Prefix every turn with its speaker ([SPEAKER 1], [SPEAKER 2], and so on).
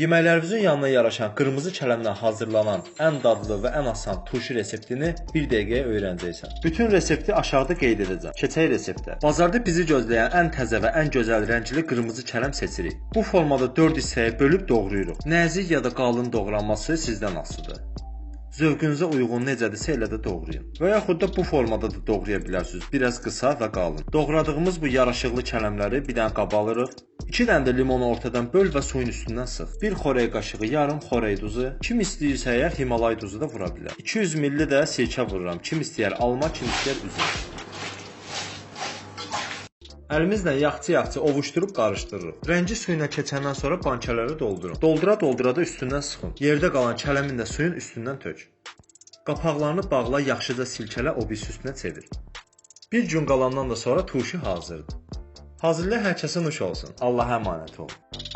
[SPEAKER 1] Yeməklərinizin yanına yaraşan qırmızı kələmdən hazırlanan ən dadlı və ən asan turşu reseptini 1 dəqiqəyə öyrənəcəksən. Bütün resepti aşağıda qeyd edəcəm. Keçək reseptə. Bazarda bizi gözləyən ən təzə və ən gözəl rəngli qırmızı kələm seçirik. Bu formada 4 hissəyə bölüb doğrayırıq. Nəzik ya da qalın doğranması sizdən asılıdır. Zövqünüzə uyğun necədirsə elə də doğrayın. Və yaxud da bu formada da doğraya bilərsiniz. Biraz qısa və qalın. Doğradığımız bu yaraşıqlı kələmləri bir dənə qaba alırıq. 2 dənə də limonu ortadan böl və suyun üstündən sıx. 1 xörək qaşığı yarım xörək duzu, kim istəyirsə əgər Himalay duzu da vura bilər. 200 ml də sirkə vururam. Kim istəyər alma, kim istəyər üzüm. Əlimizlə yaxçı-yaxçı ovuşdurub qarışdırırıq. Rəngi suyuna keçəndən sonra bankalara doldurun. Doldura-doldura da üstündən sıxın. Yerdə qalan kələmin də suyun üstündən tök. Qapaqlarını bağla, yaxşıca silkələ, o birisi üstünə çevir. Bir gün qalandan da sonra turşu hazırdır. Hazırlayan hər kəsə nuş olsun. Allaha əmanət olun.